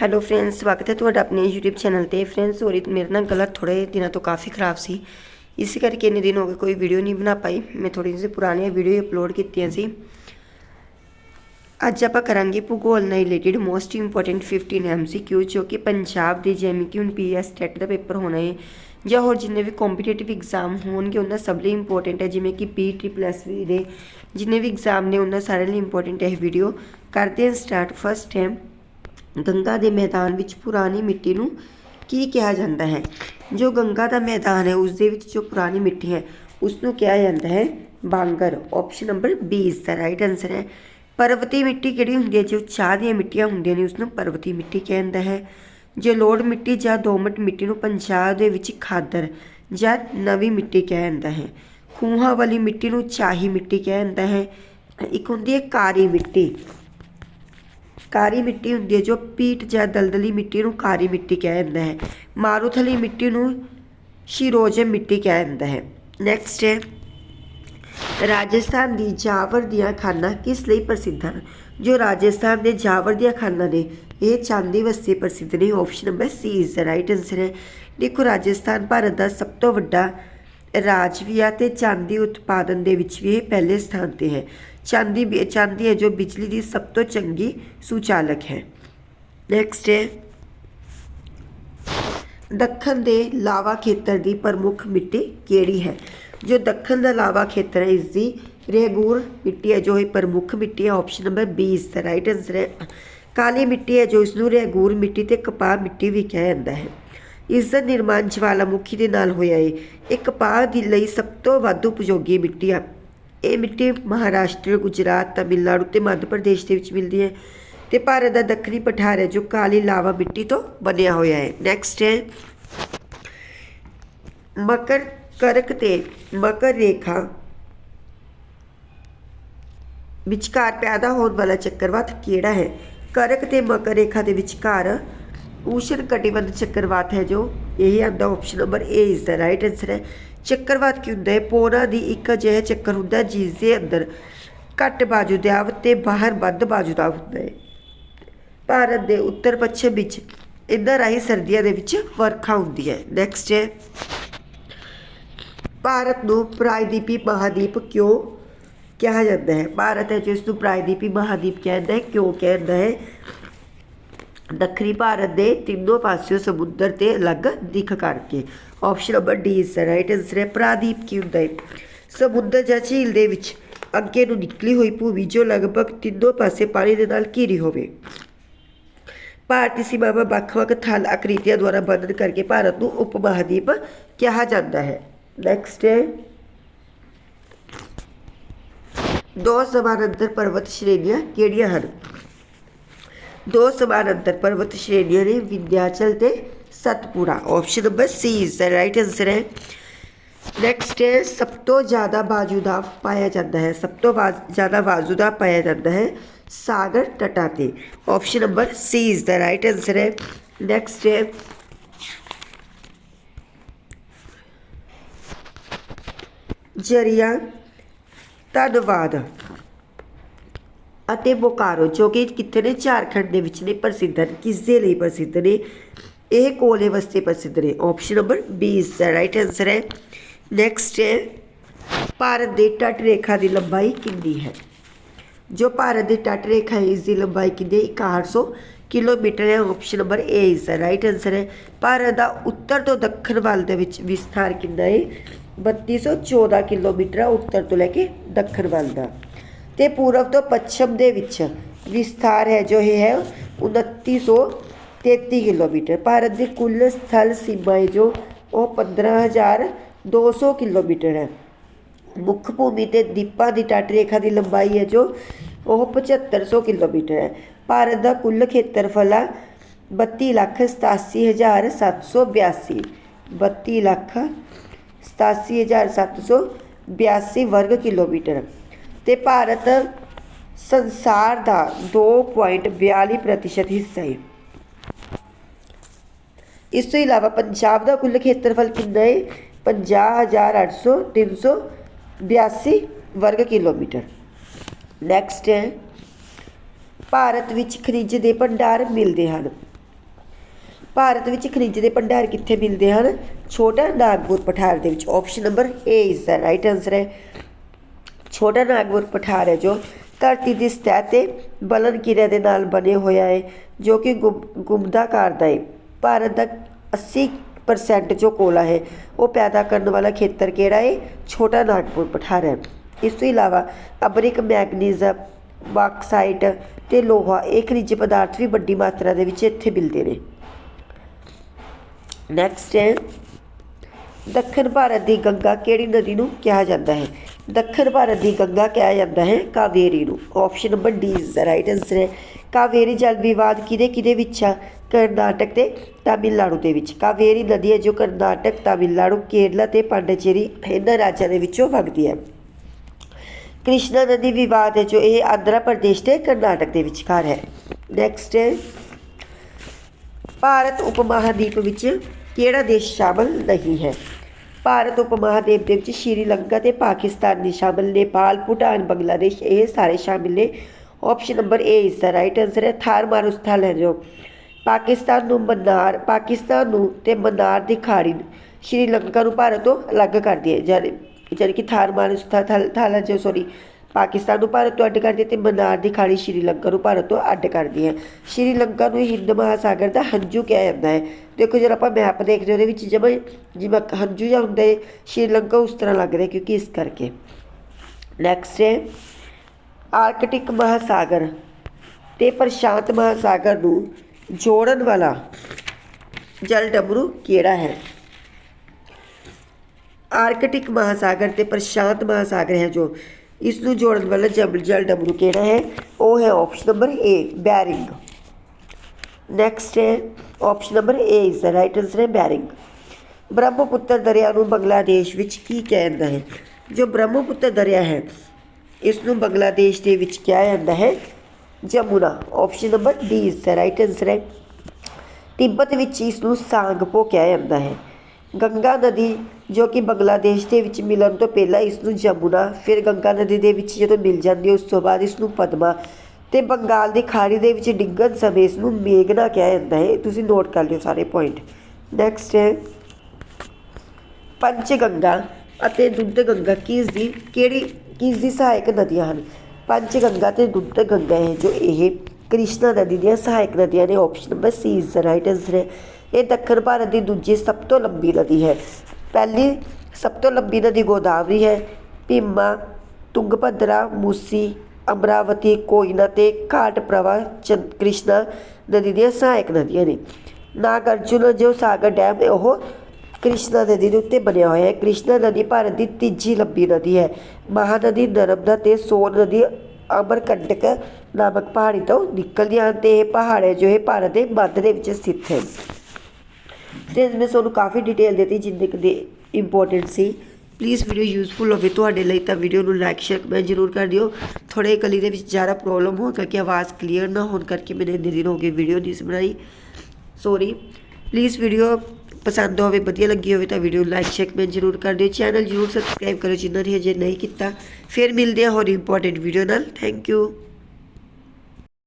Hello friends ਸਵਾਗਤ ਹੈ ਤੁਹਾਡਾ ਆਪਣੇ YouTube ਚੈਨਲ ਤੇ। ਫਰੈਂਡਸ ਸੋਰੀ ਮੇਰੇ ਨਾਲ ਗਲਾ ਥੋੜੇ ਦਿਨਾਂ ਤੋਂ ਕਾਫੀ ਖਰਾਬ ਸੀ। ਇਸ ਕਰਕੇ ਇੰਨੇ ਦਿਨ ਹੋ ਗਏ ਕੋਈ ਵੀਡੀਓ ਨਹੀਂ ਬਣਾ ਪਾਈ। ਮੈਂ ਥੋੜੀ ਜਿਹੀ ਪੁਰਾਣੀਆਂ ਵੀਡੀਓ ਅਪਲੋਡ ਕੀਤੀਆਂ ਸੀ। ਅੱਜ ਆਪਾਂ ਕਰਾਂਗੇ ਭੂਗੋਲ ਨਾਲ ਰਿਲੇਟਡ ਮੋਸਟ ਇੰਪੋਰਟੈਂਟ 15 ਐਮਸੀਕਿਊ ਜੋ ਕਿ ਪੰਜਾਬ ਦੇ ਜਿਵੇਂ ਕਿ ਹੁਣ ਪੀਐਸ ਟੈਟ ਦਾ ਪੇਪਰ ਹੋਣਾ ਹੈ ਜਾਂ ਹੋਰ ਜਿੰਨੇ ਵੀ ਕੰਪੀਟੀਟਿਵ ਐਗਜ਼ਾਮ ਹੋਣਗੇ, ਉਹਨਾਂ ਸਭ ਲਈ ਇੰਪੋਰਟੈਂਟ ਹੈ। ਜਿਵੇਂ ਕਿ ਪੀਟੀ ਪਲੱਸ ਵੀ ਦੇ ਜਿੰਨੇ ਵੀ ਐਗਜ਼ਾਮ ਨੇ, ਉਹਨਾਂ ਸਾਰਿਆਂ ਲਈ ਇੰਪੋਰਟੈਂਟ ਹੈ ਇਹ ਵੀਡੀਓ ਕਰਦੇ ਹਾਂ ਸਟਾਰਟ ਫਸਟ ਟਾਈਮ ਗੰਗਾ ਦੇ ਮੈਦਾਨ ਵਿੱਚ ਪੁਰਾਣੀ ਮਿੱਟੀ ਨੂੰ ਕੀ ਕਿਹਾ ਜਾਂਦਾ ਹੈ? ਜੋ ਗੰਗਾ ਦਾ ਮੈਦਾਨ ਹੈ, ਉਸ ਦੇ ਵਿੱਚ ਜੋ ਪੁਰਾਣੀ ਮਿੱਟੀ ਹੈ ਉਸ ਨੂੰ ਕਿਹਾ ਜਾਂਦਾ ਹੈ ਬਾਂਗਰ। ਆਪਸ਼ਨ ਨੰਬਰ 20 ਦਾ ਰਾਈਟ ਆਨਸਰ ਹੈ। ਪਰਵਤੀ ਮਿੱਟੀ ਕਿਹੜੀ ਹੁੰਦੀ ਹੈ? ਜੋ ਚਾਹ ਦੀਆਂ ਮਿੱਟੀਆਂ ਹੁੰਦੀਆਂ ਨੇ ਉਸ ਨੂੰ ਪਰਵਤੀ ਮਿੱਟੀ ਕਿਹਾ ਜਾਂਦਾ ਹੈ। ਜਲੋੜ ਮਿੱਟੀ ਜਾਂ ਦੋਮਟ ਮਿੱਟੀ ਨੂੰ ਪੰਜਾਬ ਦੇ ਵਿੱਚ ਖਾਦਰ ਜਾਂ ਨਵੀਂ ਮਿੱਟੀ ਕਿਹਾ ਜਾਂਦਾ ਹੈ। ਖੂਹਾਂ ਵਾਲੀ ਮਿੱਟੀ ਨੂੰ ਚਾਹੀ ਮਿੱਟੀ ਕਿਹਾ ਜਾਂਦਾ ਹੈ। ਇੱਕ ਹੁੰਦੀ ਹੈ ਕਾਰੀ ਮਿੱਟੀ। ਕਾਰੀ ਮਿੱਟੀ ਹੁੰਦੀ ਹੈ, ਜੋ ਪੀਟ ਜਾਂ ਦਲਦਲੀ ਮਿੱਟੀ ਨੂੰ ਕਾਰੀ ਮਿੱਟੀ ਕਿਹਾ ਜਾਂਦਾ ਹੈ। ਮਾਰੂਥਲੀ ਮਿੱਟੀ ਨੂੰ ਸ਼ਿਰੋਜਮ ਮਿੱਟੀ ਕਿਹਾ ਜਾਂਦਾ ਹੈ। ਨੈਕਸਟ ਹੈ, ਰਾਜਸਥਾਨ ਦੀ ਜਾਵਰ ਦੀਆਂ ਖਾਨਾਂ ਕਿਸ ਲਈ ਪ੍ਰਸਿੱਧ ਹਨ? ਜੋ ਰਾਜਸਥਾਨ ਦੇ ਜਾਵਰ ਦੀਆਂ ਖਾਨਾਂ ਨੇ, ਇਹ ਚਾਂਦੀ ਵਾਸਤੇ ਪ੍ਰਸਿੱਧ ਨੇ। Option number C is the right answer ਹੈ। ਦੇਖੋ, ਰਾਜਸਥਾਨ ਭਾਰਤ ਦਾ ਸਭ ਤੋਂ ਵੱਡਾ ਰਾਜ ਵੀ ਆ ਤੇ ਚਾਂਦੀ ਉਤਪਾਦਨ ਦੇ ਵਿੱਚ ਵੀ ਇਹ ਪਹਿਲੇ ਸਥਾਨ ਤੇ ਹੈ। ਚਾਂਦੀ ਚਾਂਦੀ ਹੈ ਜੋ ਬਿਜਲੀ ਦੀ ਸਭ ਤੋਂ ਚੰਗੀ ਸੁਚਾਲਕ ਹੈ। ਨੈਕਸਟ ਹੈ। ਦੱਖਣ ਦੇ ਲਾਵਾ ਖੇਤਰ ਦੀ ਪ੍ਰਮੁੱਖ ਮਿੱਟੀ ਕਿਹੜੀ ਹੈ? ਜੋ ਦੱਖਣ ਦਾ ਲਾਵਾ ਖੇਤਰ ਹੈ, ਇਸ ਦੀ ਰੇਗੂਰ ਮਿੱਟੀ ਹੈ, ਜੋ ਇਹ ਪ੍ਰਮੁੱਖ ਮਿੱਟੀ ਹੈ। ਆਪਸ਼ਨ ਨੰਬਰ 20 ਦਾ ਰਾਈਟ ਆਨਸਰ ਹੈ। ਕਾਲੀ ਮਿੱਟੀ ਹੈ, ਜੋ ਇਸ ਨੂੰ ਰੇਗੂਰ ਮਿੱਟੀ ਤੇ ਕਪਾਹ ਮਿੱਟੀ ਵੀ ਕਿਹਾ ਜਾਂਦਾ ਹੈ। ਇਸ ਦਾ ਨਿਰਮਾਣ ਜਵਾਲਾਮੁਖੀ ਦੇ ਨਾਲ ਹੋਇਆ ਹੈ ਇਹ ਕਪਾਹ ਦੇ ਲਈ ਸਭ ਤੋਂ ਵੱਧ ਉਪਯੋਗੀ ਮਿੱਟੀ ਹੈ ਇਹ ਮਿੱਟੀ ਮਹਾਰਾਸ਼ਟਰ, ਗੁਜਰਾਤ, ਤਮਿਲਨਾਡੂ ਤੇ ਮੱਧ ਪ੍ਰਦੇਸ਼ ਦੇ ਵਿੱਚ ਮਿਲਦੀ ਹੈ ਤੇ ਭਾਰਤ ਦਾ ਦੱਖਣੀ ਪਠਾਰ ਹੈ ਜੋ ਕਾਲੀ ਲਾਵਾ ਮਿੱਟੀ ਤੋਂ ਬਣਿਆ ਹੋਇਆ ਹੈ। ਨੈਕਸਟ ਹੈ। ਮਕਰ ਕਰਕ ਤੇ ਮਕਰ ਰੇਖਾ ਵਿਚਕਾਰ ਪੈਦਾ ਹੋਣ ਵਾਲਾ ਚੱਕਰਵਾਤ ਕਿਹੜਾ ਹੈ? ਕਰਕ ਤੇ ਮਕਰ ਰੇਖਾ ਦੇ ਵਿਚਕਾਰ ਊਸ਼ਣ ਕਟਿਬੰਧ ਚੱਕਰਵਾਤ ਹੈ ਜੋ ਇਹ ਆਂਦਾ option number A is the right answer ਹੈ। ਚੱਕਰਵਾਤ ਕੀ ਹੁੰਦਾ ਹੈ? ਪੋਨਾ ਦੀ ਇੱਕ ਅਜਿਹਾ ਚੱਕਰ ਹੁੰਦਾ ਜਿਸ ਦੇ ਅੰਦਰ ਘੱਟ ਬਾਜੂਦਾਬ ਤੇ ਬਾਹਰ ਵੱਧ ਬਾਜੂ ਬਾਜੂਦਾਬ ਹੁੰਦਾ ਹੈ। ਭਾਰਤ ਦੇ ਉੱਤਰ ਪੱਛਮ ਵਿੱਚ ਇਧਰ ਰਾਹੀਂ ਸਰਦੀਆਂ ਦੇ ਵਿੱਚ ਵਰਖਾ ਹੁੰਦੀ ਹੈ। ਨੈਕਸਟ ਹੈ। ਭਾਰਤ ਨੂੰ ਪ੍ਰਾਇਦੀਪੀ ਮਹਾਦੀਪ ਕਿਉਂ ਕਿਹਾ ਜਾਂਦਾ ਹੈ? ਭਾਰਤ ਹੈ ਜਿਸ ਨੂੰ ਪ੍ਰਾਇਦੀਪੀ ਮਹਾਦੀਪ ਕਿਹਾ ਜਾਂਦਾ ਹੈ, ਕਿਉਂ ਕਿਹਾ ਜਾਂਦਾ ਹੈ? ਦੱਖਣੀ ਭਾਰਤ ਦੇ ਤਿੰਨੋਂ ਪਾਸਿਓਂ ਸਮੁੰਦਰ ਤੇ ਅਲੱਗ ਦਿੱਖ ਕਰਕੇ। Option number D is the right answer ਹੈ, ਪ੍ਰਾਦੀਪ, ਕੀ ਹੁੰਦਾ ਹੈ? ਸਮੁੰਦਰ ਜਾਂ ਝੀਲ ਦੇ ਵਿੱਚ ਅੱਗੇ ਨੂੰ ਨਿਕਲੀ ਹੋਈ ਭੂਮੀ ਜੋ ਲਗਭਗ ਤਿੰਨੋਂ ਪਾਸੇ ਪਾਣੀ ਦੇ ਨਾਲ ਘਿਰੀ ਹੋਵੇ। ਭਾਰਤੀ ਸੀਮਾਵਾਂ ਵੱਖ-ਵੱਖ ਥਲ ਆਕ੍ਰਿਤੀਆਂ ਦੁਆਰਾ ਬੰਧਨ ਕਰਕੇ ਭਾਰਤ ਨੂੰ ਉਪ ਮਹਾਦੀਪ ਕਿਹਾ ਜਾਂਦਾ ਹੈ। ਨੈਕਸਟ ਹੈ। ਦੋ ਸਮਾਨਾਂਤਰ ਪਰਬਤ ਸ਼੍ਰੇਣੀਆਂ ਕਿਹੜੀਆਂ ਹਨ? ਦੋ ਸਮਾਨਾਂਤਰ ਪਰਬਤ ਸ਼੍ਰੇਣੀਆਂ ਨੇ ਵਿੰਧਿਆਚਲ ਤੇ Satpura option number C is the right answer ਹੈ ਨੈਕਸਟ ਹੈ ਸਭ ਤੋਂ ਜ਼ਿਆਦਾ ਬਾਜੂਦਾਬ ਪਾਇਆ ਜਾਂਦਾ ਹੈ ਸਭ ਤੋਂ ਬਾਜ- ਜ਼ਿਆਦਾ ਬਾਜੂਦਾਬ ਪਾਇਆ ਜਾਂਦਾ ਹੈ ਸਾਗਰ ਤਟਾਂ ਤੇ option number C is the right answer ਹੈ ਨੈਕਸਟ ਹੈ ਜਰੀਆ ਧੰਨਵਾਦ ਅਤੇ ਬੋਕਾਰੋ, ਜੋ ਕਿ ਕਿੱਥੇ ਨੇ? ਝਾਰਖੰਡ ਦੇ ਵਿੱਚ ਨੇ, ਪ੍ਰਸਿੱਧ ਹਨ। ਕਿਸ ਦੇ ਲਈ ਪ੍ਰਸਿੱਧ ਨੇ? ਇਹ ਕੋਲੇ ਵਾਸਤੇ ਪ੍ਰਸਿੱਧ ਨੇ। ਆਪਸ਼ਨ ਨੰਬਰ 20 ਦਾ ਰਾਈਟ ਆਨਸਰ ਹੈ। ਨੈਕਸਟ ਹੈ, ਭਾਰਤ ਦੀ ਤਟ ਰੇਖਾ ਦੀ ਲੰਬਾਈ ਕਿੰਨੀ ਹੈ? ਜੋ ਭਾਰਤ ਦੀ ਤਟ ਰੇਖਾ ਹੈ, ਇਸ ਦੀ ਲੰਬਾਈ ਕਿੰਨੀ ਹੈ? 6100 ਕਿਲੋਮੀਟਰ ਹੈ। ਆਪਸ਼ਨ ਨੰਬਰ ਏ ਇਸ ਦਾ ਰਾਈਟ ਆਨਸਰ ਹੈ। ਭਾਰਤ ਦਾ ਉੱਤਰ ਤੋਂ ਦੱਖਣ ਵੱਲ ਦੇ ਵਿੱਚ ਵਿਸਥਾਰ ਕਿੰਨਾ ਹੈ? 3214 ਕਿਲੋਮੀਟਰ ਹੈ, ਉੱਤਰ ਤੋਂ ਲੈ ਕੇ ਦੱਖਣ ਵੱਲ ਦਾ। ਤੇ ਪੂਰਬ ਤੋਂ ਪੱਛਮ ਦੇ ਵਿੱਚ ਵਿਸਥਾਰ ਹੈ, ਜੋ ਇਹ ਹੈ 2933 ਕਿਲੋਮੀਟਰ। ਭਾਰਤ ਦੀ ਕੁੱਲ ਸਥਲ ਸੀਮਾ ਹੈ, ਜੋ ਉਹ 15200 ਕਿਲੋਮੀਟਰ ਹੈ। ਮੁੱਖ ਭੂਮੀ ਤੇ ਦੀਪਾਂ ਦੀ ਤਟ ਰੇਖਾ ਦੀ ਲੰਬਾਈ ਹੈ, ਜੋ ਉਹ 7500 ਕਿਲੋਮੀਟਰ ਹੈ। ਭਾਰਤ ਦਾ ਕੁੱਲ ਖੇਤਰਫਲ ਆ 32 ਲੱਖ 87782 32 ਲੱਖ 87782 ਵਰਗ ਕਿਲੋਮੀਟਰ। ਅਤੇ ਭਾਰਤ ਸੰਸਾਰ ਦਾ 2.42% ਪ੍ਰਤੀਸ਼ਤ ਹਿੱਸਾ ਹੈ। ਇਸ ਤੋਂ ਇਲਾਵਾ ਪੰਜਾਬ ਦਾ ਕੁੱਲ ਖੇਤਰਫਲ ਕਿੰਨਾ ਹੈ? 50800 ਵਰਗ ਕਿਲੋਮੀਟਰ। ਨੈਕਸਟ ਹੈ, ਭਾਰਤ ਵਿੱਚ ਖਣਿਜ ਦੇ ਭੰਡਾਰ ਮਿਲਦੇ ਹਨ। ਭਾਰਤ ਵਿੱਚ ਖਣਿਜ ਦੇ ਭੰਡਾਰ ਕਿੱਥੇ ਮਿਲਦੇ ਹਨ? ਛੋਟਾ ਨਾਗਪੁਰ ਪਠਾਰ ਦੇ ਵਿੱਚ। ਆਪਸ਼ਨ ਨੰਬਰ ਏ ਇਸ ਦਾ ਰਾਈਟ ਆਨਸਰ ਹੈ। ਛੋਟਾ ਨਾਗਪੁਰ ਪਠਾਰ ਹੈ ਜੋ ਧਰਤੀ ਦੀ ਸਤਹ ਤੇ ਬਲਨ ਕਿਰਿਆ ਦੇ ਨਾਲ ਬਣੇ ਹੋਇਆ ਹੈ, ਜੋ ਕਿ ਗੁੰਮ- ਗੁੰਮਦਾਕਾਰ ਦਾ ਹੈ। ਭਾਰਤ ਦਾ 80% ਜੋ ਕੋਲਾ ਹੈ, ਉਹ ਪੈਦਾ ਕਰਨ ਵਾਲਾ ਖੇਤਰ ਕਿਹੜਾ ਹੈ? ਛੋਟਾ ਨਾਗਪੁਰ ਪਠਾਰ ਹੈ। ਇਸ ਤੋਂ ਇਲਾਵਾ ਅਬਰਿਕ ਮੈਗਨੀਜ਼ਮ, ਬਾਕਸਾਈਟ ਤੇ ਲੋਹਾ, ਇਹ ਖਣਿਜ ਪਦਾਰਥ ਵੀ ਵੱਡੀ ਮਾਤਰਾ ਦੇ ਵਿੱਚ ਇੱਥੇ ਮਿਲਦੇ ਨੇ। ਨੈਕਸਟ ਹੈ ਦੱਖਣ ਭਾਰਤ ਦੀ ਗੰਗਾ ਕਿਹੜੀ ਨਦੀ ਨੂੰ ਕਿਹਾ ਜਾਂਦਾ ਹੈ? ਦੱਖਣ ਭਾਰਤ ਦੀ ਗੰਗਾ ਕਿਹਾ ਜਾਂਦਾ ਹੈ ਕਾਵੇਰੀ ਨੂੰ। Option number D is the right answer ਹੈ। ਕਾਵੇਰੀ ਜਲ ਵਿਵਾਦ ਕਿਹਦੇ ਕਿਹਦੇ ਵਿੱਚ ਆ? ਕਰਨਾਟਕ ਤੇ ਤਾਮਿਲਨਾਡੂ ਦੇ ਵਿੱਚ। ਕਾਵੇਰੀ ਨਦੀ ਹੈ ਜੋ ਕਰਨਾਟਕ, ਤਾਮਿਲਨਾਡੂ, ਕੇਰਲਾ ਤੇ ਪਾਂਡਚੇਰੀ ਇਹਨਾਂ ਰਾਜਾਂ ਦੇ ਵਿੱਚੋਂ ਵਗਦੀ ਹੈ। ਕ੍ਰਿਸ਼ਨਾ ਨਦੀ ਵਿਵਾਦ ਹੈ ਜੋ ਇਹ ਆਂਧਰਾ ਪ੍ਰਦੇਸ਼ ਤੇ ਕਰਨਾਟਕ ਦੇ ਵਿਚਕਾਰ ਹੈ। ਨੈਕਸਟ ਹੈ। ਭਾਰਤ ਉਪਮਹਾਦੀਪ ਵਿੱਚ ਕਿਹੜਾ ਦੇਸ਼ ਸ਼ਾਮਲ ਨਹੀਂ ਹੈ? ਭਾਰਤ ਉਪ ਉਪਮਹਾਦੀਪ ਦੇ ਵਿੱਚ ਸ਼੍ਰੀਲੰਕਾ ਤੇ ਪਾਕਿਸਤਾਨ ਨਹੀਂ ਸ਼ਾਮਲ ਨੇਪਾਲ ਭੂਟਾਨ, ਬੰਗਲਾਦੇਸ਼, ਇਹ ਸਾਰੇ ਸ਼ਾਮਿਲ ਨੇ। ਆਪਸ਼ਨ ਨੰਬਰ ਏ ਇਸ ਦਾ ਰਾਈਟ ਆਨਸਰ ਹੈ, ਥਾਰ ਮਾਰੂਸਥਲ ਹੈ ਜੋ ਪਾਕਿਸਤਾਨ ਨੂੰ ਮਨਾਰ, ਪਾਕਿਸਤਾਨ ਨੂੰ ਤੇ ਮਨਾਰ ਦੀ ਖਾੜੀ ਸ਼੍ਰੀਲੰਕਾ ਨੂੰ ਭਾਰਤ ਤੋਂ ਅਲੱਗ ਕਰਦੀ ਹੈ ਜਾਨੀ ਜਾਨੀ ਕਿ ਥਾਰ ਮਾਰੂਸਥਲ ਥਲ, ਥਾਲਾ ਜੋ ਸੋਰੀ ਪਾਕਿਸਤਾਨ ਨੂੰ ਭਾਰਤ ਤੋਂ ਅੱਡ ਕਰਦੀ ਹੈ ਤੇ ਮਨਾਰ ਦੀ ਖਾੜੀ ਸ਼੍ਰੀਲੰਕਾ ਨੂੰ ਭਾਰਤ ਤੋਂ ਅੱਡ ਕਰਦੀ ਹੈ। ਸ਼੍ਰੀਲੰਕਾ ਨੂੰ ਹਿੰਦ ਮਹਾਸਾਗਰ ਦਾ ਹੰਝੂ ਕਿਹਾ ਜਾਂਦਾ ਹੈ। ਦੇਖੋ ਜਦੋਂ ਆਪਾਂ ਮੈਪ ਦੇਖਦੇ ਉਹਦੇ ਵਿੱਚ ਜਿਵੇਂ ਜਿਵੇਂ ਹੰਝੂ ਜਾਂ ਹੁੰਦਾ ਹੈ ਸ਼੍ਰੀਲੰਕਾ ਉਸ ਤਰ੍ਹਾਂ ਲੱਗ ਰਿਹਾ ਕਿਉਂਕਿ ਇਸ ਕਰਕੇ। ਨੈਕਸਟ ਹੈ, ਆਰਕਟਿਕ ਮਹਾਸਾਗਰ ਤੇ ਪ੍ਰਸ਼ਾਂਤ ਮਹਾਸਾਗਰ ਨੂੰ ਜੋੜਨ ਵਾਲਾ ਜਲ ਡਬਰੂ ਕਿਹੜਾ ਹੈ? ਆਰਕਟਿਕ ਮਹਾਸਾਗਰ ਤੇ ਪ੍ਰਸ਼ਾਂਤ ਮਹਾਸਾਗਰ ਹੈ ਜੋ। ਇਸ ਨੂੰ ਜੋੜਨ ਵਾਲਾ ਜਲ ਜਲ ਡਬਲੂ ਕਿਹੜਾ ਹੈ? ਉਹ ਹੈ option number A Bering next ਹੈ option number A is the right answer ਹੈ ਬੈਰਿੰਗ ਬ੍ਰਹਮਪੁੱਤਰ ਦਰਿਆ ਨੂੰ ਬੰਗਲਾਦੇਸ਼ ਵਿੱਚ ਕੀ ਕਿਹਾ ਜਾਂਦਾ ਹੈ? ਜੋ ਬ੍ਰਹਮਪੁੱਤਰ ਦਰਿਆ ਹੈ, ਇਸ ਨੂੰ ਬੰਗਲਾਦੇਸ਼ ਦੇ ਵਿੱਚ ਕਿਹਾ ਜਾਂਦਾ ਹੈ, Jamuna. Option number D is the right answer ਹੈ। ਤਿੱਬਤ ਵਿੱਚ ਇਸ ਨੂੰ ਸਾਂਗਪੋ ਕਿਹਾ ਜਾਂਦਾ ਹੈ। ਗੰਗਾ ਨਦੀ ਜੋ ਕਿ ਬੰਗਲਾਦੇਸ਼ ਦੇ ਵਿੱਚ ਮਿਲਣ ਤੋਂ ਪਹਿਲਾਂ ਇਸ ਨੂੰ ਜਮੁਨਾ, ਫਿਰ ਗੰਗਾ ਨਦੀ ਦੇ ਵਿੱਚ ਜਦੋਂ ਮਿਲ ਜਾਂਦੀ ਹੈ, ਉਸ ਤੋਂ ਬਾਅਦ ਇਸ ਨੂੰ ਪਦਮਾ ਅਤੇ ਬੰਗਾਲ ਦੀ ਖਾੜੀ ਦੇ ਵਿੱਚ ਡਿੱਗਣ ਸਮੇਂ ਇਸ ਨੂੰ ਮੇਘਨਾ ਕਿਹਾ ਜਾਂਦਾ ਹੈ। ਤੁਸੀਂ ਨੋਟ ਕਰ ਲਿਓ ਸਾਰੇ ਪੁਆਇੰਟ ਨੈਕਸਟ ਹੈ, ਪੰਚਗੰਗਾ ਅਤੇ ਦੁੱਧ ਗੰਗਾ ਕਿਸ ਦੀ, ਕਿਹੜੀ, ਕਿਸ ਦੀ ਸਹਾਇਕ ਨਦੀਆਂ ਹਨ? ਪੰਚਗੰਗਾ ਤੇ ਦੁੱਧ ਗੰਗਾ ਹੈ ਜੋ ਇਹ ਕ੍ਰਿਸ਼ਨਾ ਨਦੀ ਦੀਆਂ ਸਹਾਇਕ ਨਦੀਆਂ ਨੇ। Option number C is the right answer ਹੈ। ਇਹ ਦੱਖਣ ਭਾਰਤ ਦੀ ਦੂਜੀ ਸਭ ਤੋਂ ਲੰਬੀ ਨਦੀ ਹੈ। ਪਹਿਲੀ ਸਭ ਤੋਂ ਲੰਬੀ ਨਦੀ ਗੋਦਾਵਰੀ ਹੈ। ਭੀਮਾ, ਤੁੰਗਭਦਰਾ, ਮੂਸੀ, ਅਮਰਾਵਤੀ ਕੋਇਨਾ ਤੇ ਘਾਟ ਪ੍ਰਵਾਹ ਚੰਦ ਕ੍ਰਿਸ਼ਨਾ ਨਦੀ ਦੀਆਂ ਸਹਾਇਕ ਨਦੀਆਂ ਨੇ। ਨਾਗਾਰਜੁਨ ਜੋ ਸਾਗਰ ਡੈਮ ਹੈ, ਉਹ ਕ੍ਰਿਸ਼ਨਾ ਨਦੀ ਦੇ ਉੱਤੇ ਬਣਿਆ ਹੋਇਆ ਹੈ। ਕ੍ਰਿਸ਼ਨਾ ਨਦੀ ਭਾਰਤ ਦੀ ਤੀਜੀ ਲੰਬੀ ਨਦੀ ਹੈ। ਮਹਾਨਦੀ ਨਰਮਦਾ ਤੇ ਸੋਨ ਨਦੀ ਅਮਰਕੰਟਕ ਨਾਮਕ ਪਹਾੜੀ ਤੋਂ ਨਿਕਲਦੀਆਂ ਹਨ ਤੇ ਇਹ ਪਹਾੜ ਹੈ ਜੋ ਇਹ ਭਾਰਤ ਦੇ ਮੱਧ ਦੇ ਵਿੱਚ ਸਥਿਤ ਹੈ। ਤੇ ਮੈਂ ਤੁਹਾਨੂੰ ਕਾਫੀ ਡਿਟੇਲ ਦਿੱਤੀ ਜਿੰਨੇ ਕੁ ਦੇ ਇੰਪੋਰਟੈਂਟ ਸੀ। ਪਲੀਜ਼ ਵੀਡੀਓ ਯੂਜ਼ਫੁਲ ਹੋਵੇ ਤੁਹਾਡੇ ਲਈ ਤਾਂ ਵੀਡੀਓ ਨੂੰ ਲਾਈਕ ਸ਼ੇਅਰ ਕਮੈਂਟ ਜ਼ਰੂਰ ਕਰ ਦਿਓ। ਥੋੜੇ ਕਲੀ ਦੇ ਵਿੱਚ ਜ਼ਿਆਦਾ ਪ੍ਰੋਬਲਮ ਹੋਣ ਕਰਕੇ ਆਵਾਜ਼ ਕਲੀਅਰ ਨਾ ਹੋਣ ਕਰਕੇ ਮੈਨੇ ਇੰਨੇ ਦਿਨ ਹੋ ਗਏ ਵੀਡੀਓ ਨਹੀਂ ਸੀ ਬਣਾਈ। ਸੌਰੀ ਪਲੀਜ਼ ਵੀਡੀਓ ਪਸੰਦ ਹੋਵੇ, ਵਧੀਆ ਲੱਗੀ ਹੋਵੇ ਤਾਂ ਵੀਡੀਓ ਲਾਈਕ ਸ਼ੇਅਰ ਕਮੈਂਟ ਜ਼ਰੂਰ ਕਰ ਦਿਓ। ਚੈਨਲ ਜ਼ਰੂਰ ਸਬਸਕ੍ਰਾਈਬ ਕਰੋ ਜਿਨ੍ਹਾਂ ਨੇ ਹਜੇ ਨਹੀਂ ਕੀਤਾ। ਫਿਰ ਮਿਲਦੇ ਹਾਂ ਹੋਰ ਇੰਪੋਰਟੈਂਟ ਵੀਡੀਓ ਨਾਲ। Thank you